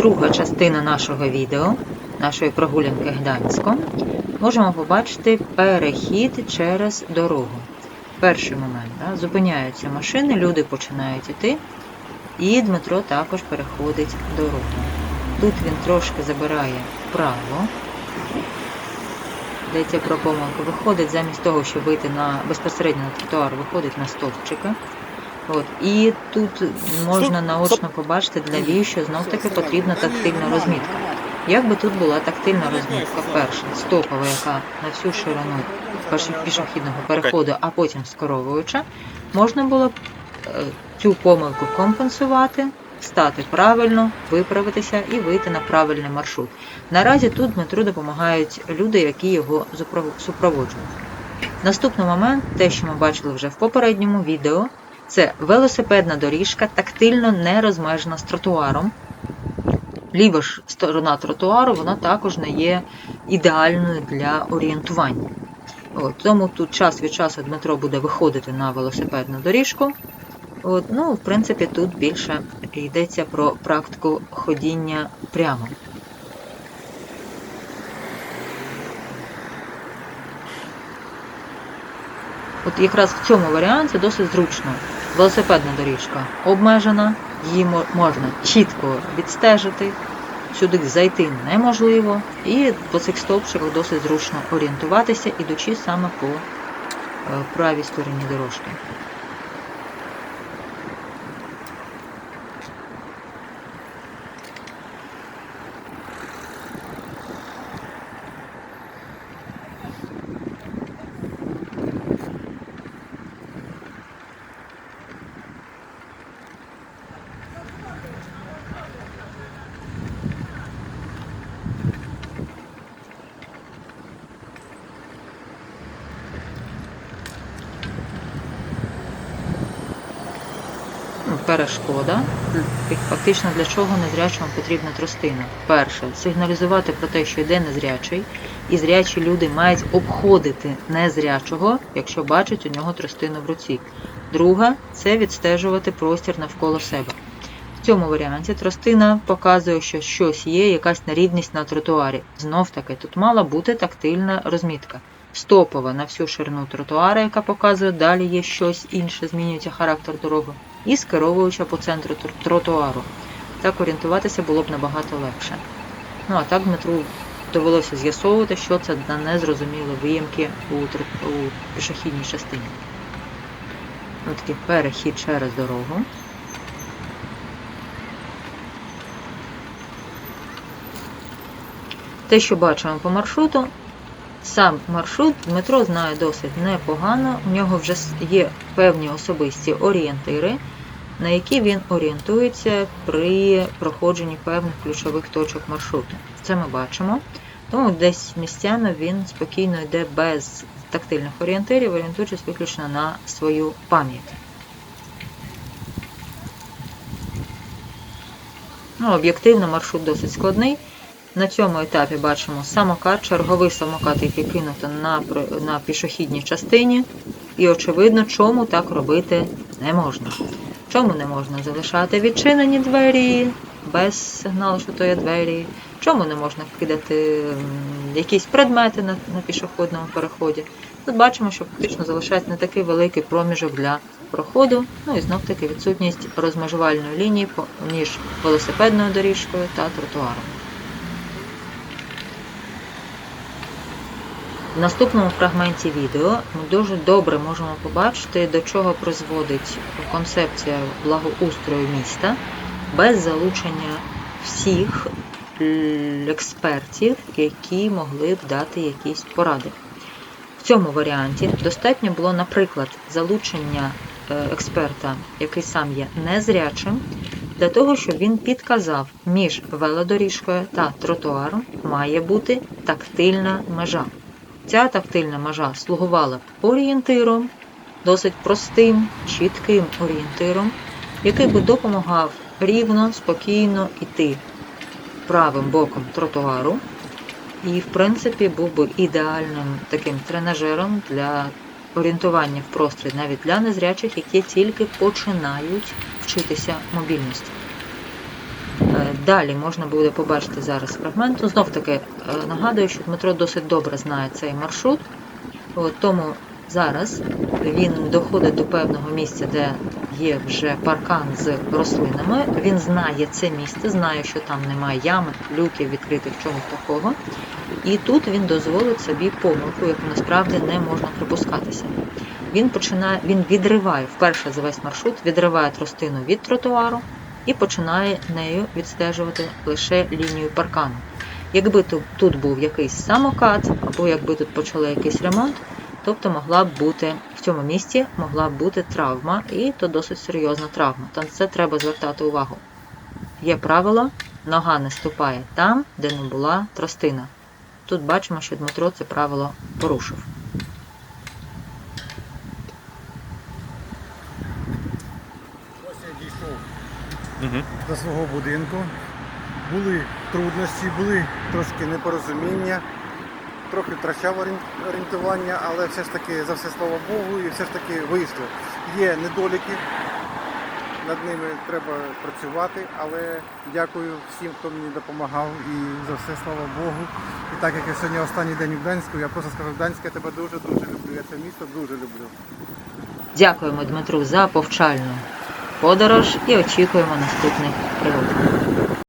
друга частина нашого відео, нашої прогулянки Гданськом, можемо побачити перехід через дорогу. Перший момент. Да? Зупиняються машини, люди починають іти, і Дмитро також переходить дорогу. Тут він трошки забирає вправо. Йдеться про помилку. Виходить замість того, щоб вийти на безпосередньо на тротуар, виходить на стовпчики. От. І тут можна наочно побачити для Вії, що знов таки потрібна тактильна розмітка. Як би тут була тактильна розмітка? Перша стопова, яка на всю ширину пішохідного переходу, а потім скеровуюча, можна було б е, цю помилку компенсувати, стати правильно, виправитися і вийти на правильний маршрут. Наразі тут Дмитру допомагають люди, які його супроводжують. Наступний момент, те, що ми бачили вже в попередньому відео, це велосипедна доріжка, тактильно не розмежена з тротуаром. Ліва ж сторона тротуару вона також не є ідеальною для орієнтування. От, тому тут час від часу Дмитро буде виходити на велосипедну доріжку. От, ну, в принципі, тут більше йдеться про практику ходіння прямо. От якраз в цьому варіанті досить зручно. Велосипедна доріжка обмежена, її можна чітко відстежити, сюди зайти неможливо, і по цих стовпчиках досить зручно орієнтуватися, ідучи саме по е, правій стороні дорожки. Перешкода. Фактично для чого незрячому потрібна тростина? Перше, сигналізувати про те, що йде незрячий, і зрячі люди мають обходити незрячого, якщо бачать у нього тростину в руці. Друге, це відстежувати простір навколо себе. В цьому варіанті тростина показує, що щось є, якась нерівність на тротуарі. Знов таки, тут мала бути тактильна розмітка. Стопова на всю ширину тротуара, яка показує, далі є щось інше, змінюється характер дороги, і скеровуюча по центру тротуару. Так орієнтуватися було б набагато легше. Ну а так Дмитру довелося з'ясовувати, що це за незрозумілі виїмки у, у пішохідній частині. Ось такий перехід через дорогу. Те, що бачимо по маршруту, сам маршрут Дмитро знає досить непогано. У нього вже є певні особисті орієнтири, на які він орієнтується при проходженні певних ключових точок маршруту. Це ми бачимо. Тому десь місцями він спокійно йде без тактильних орієнтирів, орієнтуючись виключно на свою пам'ять. Ну, об'єктивно маршрут досить складний. На цьому етапі бачимо самокат, черговий самокат, який кинуто на, на пішохідній частині. І очевидно, чому так робити не можна. Чому не можна залишати відчинені двері без сигналу, що то є двері? Чому не можна кидати якісь предмети на, на пішохідному переході? Тут бачимо, що фактично залишається не такий великий проміжок для проходу, ну і знов таки відсутність розмежувальної лінії між велосипедною доріжкою та тротуаром. В наступному фрагменті відео ми дуже добре можемо побачити, до чого призводить концепція благоустрою міста без залучення всіх експертів, які могли б дати якісь поради. В цьому варіанті достатньо було, наприклад, залучення е, експерта, який сам є незрячим, для того, щоб він підказав, між велодоріжкою та тротуаром має бути тактильна межа. Ця тактильна межа слугувала б орієнтиром, досить простим, чітким орієнтиром, який би допомагав рівно, спокійно йти правим боком тротуару. І, в принципі, був би ідеальним таким тренажером для орієнтування в просторі навіть для незрячих, які тільки починають вчитися мобільності. Далі можна буде побачити зараз фрагменту. Знов таки е, нагадую, що Дмитро досить добре знає цей маршрут. От, тому зараз він доходить до певного місця, де є вже паркан з рослинами. Він знає це місце, знає, що там немає ями, люків, відкритих чогось такого. І тут він дозволить собі помилку, яку насправді не можна припускатися. Він починає, він відриває вперше за весь маршрут, відриває тростину від тротуару і починає нею відстежувати лише лінію паркану. Якби тут був якийсь самокат, або якби тут почали якийсь ремонт, тобто могла б бути в цьому місці могла б бути травма, і то досить серйозна травма. Та на це треба звертати увагу. Є правило, нога не ступає там, де не була тростина. Тут бачимо, що Дмитро це правило порушив. Ось я дійшов Угу. до свого будинку. Були труднощі, були трошки непорозуміння, трохи втрачав орієнтування, але все ж таки за все слава Богу, і все ж таки вийшло. Є недоліки, над ними треба працювати, але дякую всім, хто мені допомагав і за все слава Богу. І так як я сьогодні останній день у Гданську, я просто скажу, Гданськ, я тебе дуже-дуже люблю. Я це місто дуже люблю. Дякуємо Дмитру за повчальну подорож і очікуємо наступних пригод.